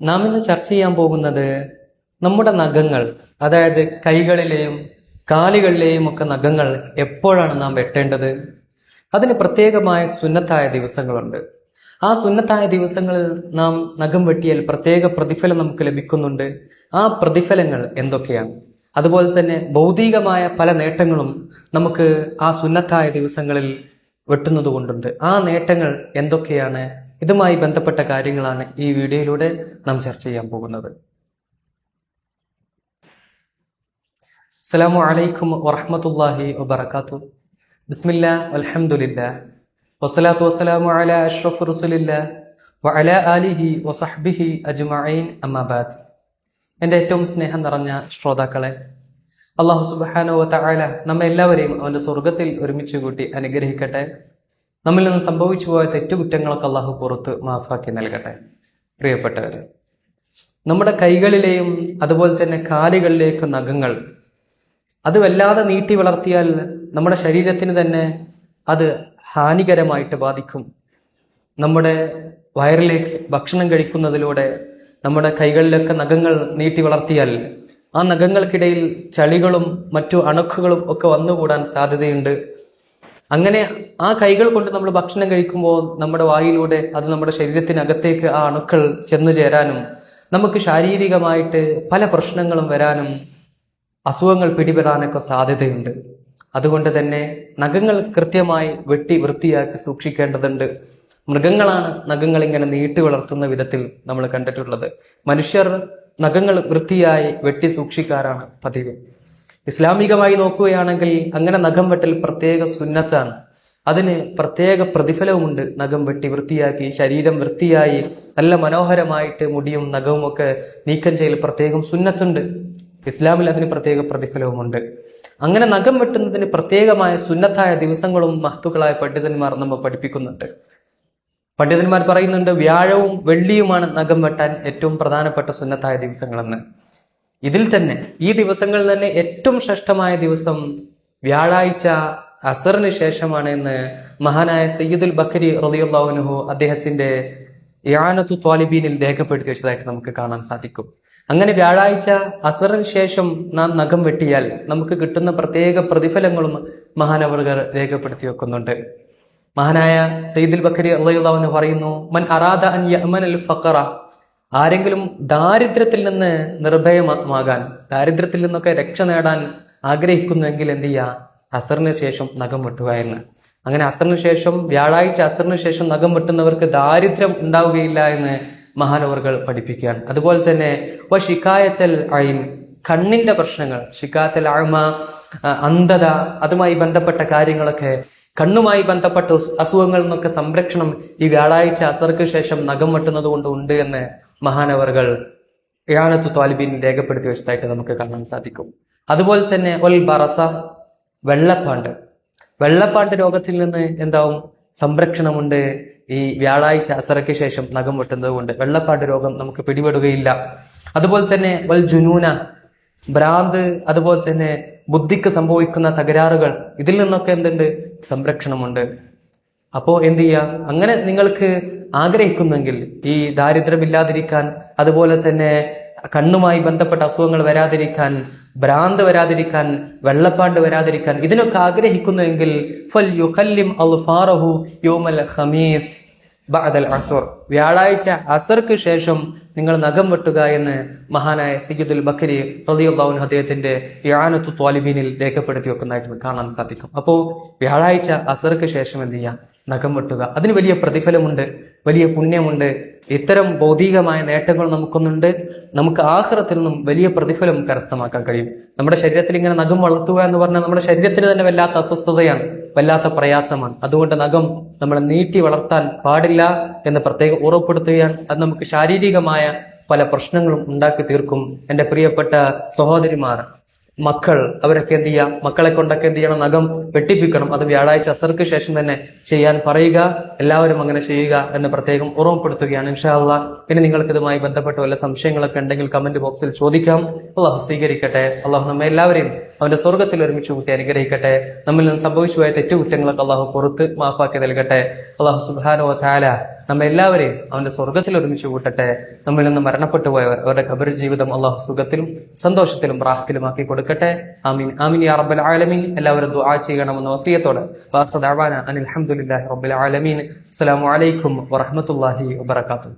നാം ഇന്ന് ചർച്ച ചെയ്യാൻ പോകുന്നത് നമ്മുടെ നഖങ്ങൾ അതായത് കൈകളിലെയും കാലുകളിലെയും ഒക്കെ നഖങ്ങൾ എപ്പോഴാണ് നാം വെട്ടേണ്ടത്? അതിന് പ്രത്യേകമായ സുന്നത്തായ ദിവസങ്ങളുണ്ട്. ആ സുന്നത്തായ ദിവസങ്ങളിൽ നാം നഖം വെട്ടിയാൽ പ്രത്യേക പ്രതിഫലം നമുക്ക് ലഭിക്കുന്നുണ്ട്. ആ പ്രതിഫലങ്ങൾ എന്തൊക്കെയാണ്? അതുപോലെ തന്നെ ഭൗതികമായ പല നേട്ടങ്ങളും നമുക്ക് ആ സുന്നത്തായ ദിവസങ്ങളിൽ വെട്ടുന്നത് കൊണ്ടുണ്ട്. ആ നേട്ടങ്ങൾ എന്തൊക്കെയാണ്? ഇതുമായി ബന്ധപ്പെട്ട കാര്യങ്ങളാണ് ഈ വീഡിയോയിലൂടെ നാം ചർച്ച ചെയ്യാൻ പോകുന്നത്. അസ്സലാമു അലൈക്കും വറഹ്മത്തുള്ളാഹി വബറകാതുഹു. ബിസ്മില്ലാ അലഹമുല്ല വസ്സലാത്തു വസ്സലാമു അലാ അഷ്റഫ് റസുലില്ലാ വഅലാ ആലിഹി വസഹ്ബിഹി അജ്മഈൻ. അമ്മാ ബാദ്. എന്റെ ഏറ്റവും സ്നേഹം നിറഞ്ഞ ശ്രോതാക്കളെ അള്ളാഹു സുബ്ഹാനഹു വതആല നമ്മെ എല്ലാവരെയും അവന്റെ സ്വർഗത്തിൽ ഒരുമിച്ച് കൂട്ടി അനുഗ്രഹിക്കട്ടെ. നമ്മിൽ നിന്ന് സംഭവിച്ചു പോയ തെറ്റുകുറ്റങ്ങളൊക്കെ അള്ളാഹു പുറത്ത് മാഫാക്കി നൽകട്ടെ. പ്രിയപ്പെട്ടവരെ നമ്മുടെ കൈകളിലെയും അതുപോലെ തന്നെ കാലുകളിലേക്ക് നഖങ്ങൾ അത് വല്ലാതെ നീട്ടി വളർത്തിയാൽ നമ്മുടെ ശരീരത്തിന് തന്നെ അത് ഹാനികരമായിട്ട് ബാധിക്കും. നമ്മുടെ വയറിലേക്ക് ഭക്ഷണം കഴിക്കുന്നതിലൂടെ നമ്മുടെ കൈകളിലൊക്കെ നഖങ്ങൾ നീട്ടി വളർത്തിയാൽ ആ നഖങ്ങൾക്കിടയിൽ ചളികളും മറ്റു അണുക്കുകളും ഒക്കെ വന്നുകൂടാൻ സാധ്യതയുണ്ട്. അങ്ങനെ ആ കൈകൾ കൊണ്ട് നമ്മൾ ഭക്ഷണം കഴിക്കുമ്പോൾ നമ്മുടെ വായിലൂടെ അത് നമ്മുടെ ശരീരത്തിനകത്തേക്ക് ആ അണുക്കൾ ചെന്നു ചേരാനും നമുക്ക് ശാരീരികമായിട്ട് പല പ്രശ്നങ്ങളും വരാനും അസുഖങ്ങൾ പിടിപെടാനൊക്കെ സാധ്യതയുണ്ട്. അതുകൊണ്ട് തന്നെ നഖങ്ങൾ കൃത്യമായി വെട്ടി വൃത്തിയാക്കി സൂക്ഷിക്കേണ്ടതുണ്ട്. മൃഗങ്ങളാണ് നഖങ്ങൾ ഇങ്ങനെ നീട്ടി വളർത്തുന്ന വിധത്തിൽ നമ്മൾ കണ്ടിട്ടുള്ളത്. മനുഷ്യർ നഖങ്ങൾ വൃത്തിയായി വെട്ടി സൂക്ഷിക്കാറാണ് പതിവ്. ഇസ്ലാമികമായി നോക്കുകയാണെങ്കിൽ അങ്ങനെ നഖം വെട്ടൽ പ്രത്യേക സുന്നത്താണ്. അതിന് പ്രത്യേക പ്രതിഫലവുമുണ്ട് നഖം വെട്ടി വൃത്തിയാക്കി ശരീരം വൃത്തിയായി നല്ല മനോഹരമായിട്ട് മുടിയും നഖവും ഒക്കെ നീക്കം ചെയ്യൽ പ്രത്യേകം സുന്നത്തുണ്ട്. ഇസ്ലാമിൽ അതിന് പ്രത്യേക പ്രതിഫലവുമുണ്ട്. അങ്ങനെ നഖം വെട്ടുന്നതിന് പ്രത്യേകമായ സുന്നത്തായ ദിവസങ്ങളും മഹത്തുക്കളായ പണ്ഡിതന്മാർ നമ്മൾ പഠിപ്പിക്കുന്നുണ്ട്. പണ്ഡിതന്മാർ പറയുന്നുണ്ട് വ്യാഴവും വെള്ളിയുമാണ് നഖം വെട്ടാൻ ഏറ്റവും പ്രധാനപ്പെട്ട സുന്നത്തായ ദിവസങ്ങളെന്ന്. ഇതിൽ തന്നെ ഈ ദിവസങ്ങളിൽ തന്നെ ഏറ്റവും ശ്രേഷ്ഠമായ ദിവസം വ്യാഴാഴ്ച അസറിന് ശേഷമാണ് എന്ന് മഹാനായ സയ്യിദുൽ ബക്കരി റളിയല്ലാഹുനുഹു അദ്ദേഹത്തിന്റെ യാനത്തു ത്വാലിബീനിൽ രേഖപ്പെടുത്തി വെച്ചതായിട്ട് നമുക്ക് കാണാൻ സാധിക്കും. അങ്ങനെ വ്യാഴാഴ്ച അസറിന് ശേഷം നാം നഖം വെട്ടിയാൽ നമുക്ക് കിട്ടുന്ന പ്രത്യേക പ്രതിഫലങ്ങളും മഹാനവർഗർ രേഖപ്പെടുത്തി വെക്കുന്നുണ്ട്. മഹാനായ സയ്യിദുൽ ബക്കരി അള്ളാഹുന് പറയുന്നു മൻ അറാദ അൻ യമൻ അൽ ഫക്കറ ആരെങ്കിലും ദാരിദ്ര്യത്തിൽ നിന്ന് നിർഭയമാകാൻ ദാരിദ്ര്യത്തിൽ നിന്നൊക്കെ രക്ഷ നേടാൻ ആഗ്രഹിക്കുന്നുവെങ്കിൽ എന്ത് ചെയ്യുക അസറിന് ശേഷം നഖം വെട്ടുക എന്ന്. അങ്ങനെ അസറിന് ശേഷം വ്യാഴാഴ്ച അസറിന് ശേഷം നഖം വെട്ടുന്നവർക്ക് ദാരിദ്ര്യം ഉണ്ടാവുകയില്ല എന്ന് മഹാനവറുകൾ പഠിപ്പിക്കുകയാണ്. അതുപോലെ തന്നെ വ ഷിക്കായത്തൽ അയിൻ കണ്ണിന്റെ പ്രശ്നങ്ങൾ ഷിക്കാത്തൽ ആഴ്മ അന്ധത അതുമായി ബന്ധപ്പെട്ട കാര്യങ്ങളൊക്കെ കണ്ണുമായി ബന്ധപ്പെട്ട അസുഖങ്ങളിൽ നിന്നൊക്കെ സംരക്ഷണം ഈ വ്യാഴാഴ്ച അസർക്ക് ശേഷം നഖം വെട്ടുന്നത് കൊണ്ട് ഉണ്ട് എന്ന് മഹാനവറുകൾ ഇയാളത്ത് താലിബിൻ രേഖപ്പെടുത്തി വെച്ചതായിട്ട് നമുക്ക് കാണാൻ സാധിക്കും. അതുപോലെ തന്നെ ഒൽ ബറസ വെള്ളപ്പാണ്ട്. വെള്ളപ്പാണ്ട് രോഗത്തിൽ നിന്ന് എന്താവും? സംരക്ഷണമുണ്ട്. ഈ വ്യാഴാഴ്ച അസറയ്ക്ക് ശേഷം നഖം വെട്ടുന്നത് കൊണ്ട് വെള്ളപ്പാണ്ട് രോഗം നമുക്ക് പിടിപെടുകയില്ല. അതുപോലെ തന്നെ വൽ ജുനൂന ഭ്രാന്ത് അതുപോലെ തന്നെ ബുദ്ധിക്ക് സംഭവിക്കുന്ന തകരാറുകൾ ഇതിൽ നിന്നൊക്കെ എന്തുണ്ട്? സംരക്ഷണമുണ്ട്. അപ്പോ എന്ത് ചെയ്യാം? അങ്ങനെ നിങ്ങൾക്ക് ആഗ്രഹിക്കുന്നെങ്കിൽ ഈ ദാരിദ്ര്യമില്ലാതിരിക്കാൻ അതുപോലെ തന്നെ കണ്ണുമായി ബന്ധപ്പെട്ട അസുഖങ്ങൾ വരാതിരിക്കാൻ ഭ്രാന്ത് വരാതിരിക്കാൻ വെള്ളപ്പാണ്ട് വരാതിരിക്കാൻ ഇതിനൊക്കെ ആഗ്രഹിക്കുന്നുവെങ്കിൽ ഫൽ യുഖല്ലിം അൽഫാറഹു യോമൽ ഖമീസ് ബഅദൽ അസുർ. വ്യാഴാഴ്ച അസർക്ക് ശേഷം നിങ്ങൾ നഖം വെട്ടുക എന്ന് മഹാനായ സയ്യിദുൽ ബക്കരി റളിയല്ലാഹു അദ്ദേഹത്തിന്റെ യാനത്തു ത്വാലിബീനിൽ രേഖപ്പെടുത്തി വെക്കുന്നതായിട്ട് കാണാൻ സാധിക്കും. അപ്പോ വ്യാഴാഴ്ച അസർക്ക് ശേഷം എന്ത് ചെയ്യാം? നഖം വെട്ടുക. അതിന് വലിയ പ്രതിഫലമുണ്ട് വലിയ പുണ്യമുണ്ട്. ഇത്തരം ഭൗതികമായ നേട്ടങ്ങൾ നമുക്കൊന്നുണ്ട്. നമുക്ക് ആഹ്റത്തിൽ നിന്നും വലിയ പ്രതിഫലം കരസ്ഥമാക്കാൻ കഴിയും. നമ്മുടെ ശരീരത്തിൽ ഇങ്ങനെ നഖം വളർത്തുക എന്ന് പറഞ്ഞാൽ നമ്മുടെ ശരീരത്തിന് തന്നെ വല്ലാത്ത അസ്വസ്ഥതയാണ് വല്ലാത്ത പ്രയാസമാണ്. അതുകൊണ്ട് നഖം നമ്മൾ നീട്ടി വളർത്താൻ പാടില്ല എന്ന് പ്രത്യേകം ഉറപ്പെടുത്തുകയാണ് അത് നമുക്ക് ശാരീരികമായ പല പ്രശ്നങ്ങളും ഉണ്ടാക്കി തീർക്കും. എന്റെ പ്രിയപ്പെട്ട സഹോദരിമാർ മക്കൾ അവരൊക്കെ എന്ത് ചെയ്യാം? മക്കളെ കൊണ്ടൊക്കെ എന്ത് ചെയ്യണം? നഖം വെട്ടിപ്പിക്കണം. അത് വ്യാഴാഴ്ച അസർക്ക് ശേഷം തന്നെ ചെയ്യാൻ പറയുക എല്ലാവരും അങ്ങനെ ചെയ്യുക എന്ന് പ്രത്യേകം ഓർമ്മപ്പെടുത്തുകയാണ് ഇൻഷാല്ല ഇനി നിങ്ങൾക്ക് ഇതുമായി ബന്ധപ്പെട്ട വല്ല സംശയങ്ങളൊക്കെ ഉണ്ടെങ്കിൽ കമന്റ് ബോക്സിൽ ചോദിക്കാം. അള്ളാഹു സ്വീകരിക്കട്ടെ. അള്ളാഹു നമ്മെ എല്ലാവരെയും അവന്റെ സ്വർഗത്തിൽ ഒരുമിച്ച് കൂട്ടി അനുഗ്രഹിക്കട്ടെ. നമ്മിൽ നിന്ന് സംഭവിച്ചു പോയ തെറ്റുകുറ്റങ്ങളൊക്കെ അള്ളാഹു പുറത്ത് മാഫാക്കി നൽകട്ടെ. അള്ളാഹു സുബാനോ ചാല നമ്മെ എല്ലാവരെയും അവന്റെ സ്വർഗത്തിൽ ഒരുമിച്ച് കൂട്ടട്ടെ. നമ്മിൽ നിന്ന് മരണപ്പെട്ടു പോയവർ അവരുടെ കബർ ജീവിതം അള്ളാഹു സുഖത്തിലും സന്തോഷത്തിലും പ്രാഹത്തിലുമാക്കി കൊടുക്കട്ടെ. ആമീൻ. ആമീൻ യാ റബ്ബൽ ആലമീൻ. എല്ലാവരും ദുആ ചെയ്യണമെന്ന വസിയത്തോടെ. വാസ്തു ദഅവാന അനിൽ ഹംദുലില്ലാഹി റബ്ബിൽ ആലമീൻ അസ്സലാമു അലൈക്കും വറഹ്മത്തുള്ളാഹി വബറകാതുഹു.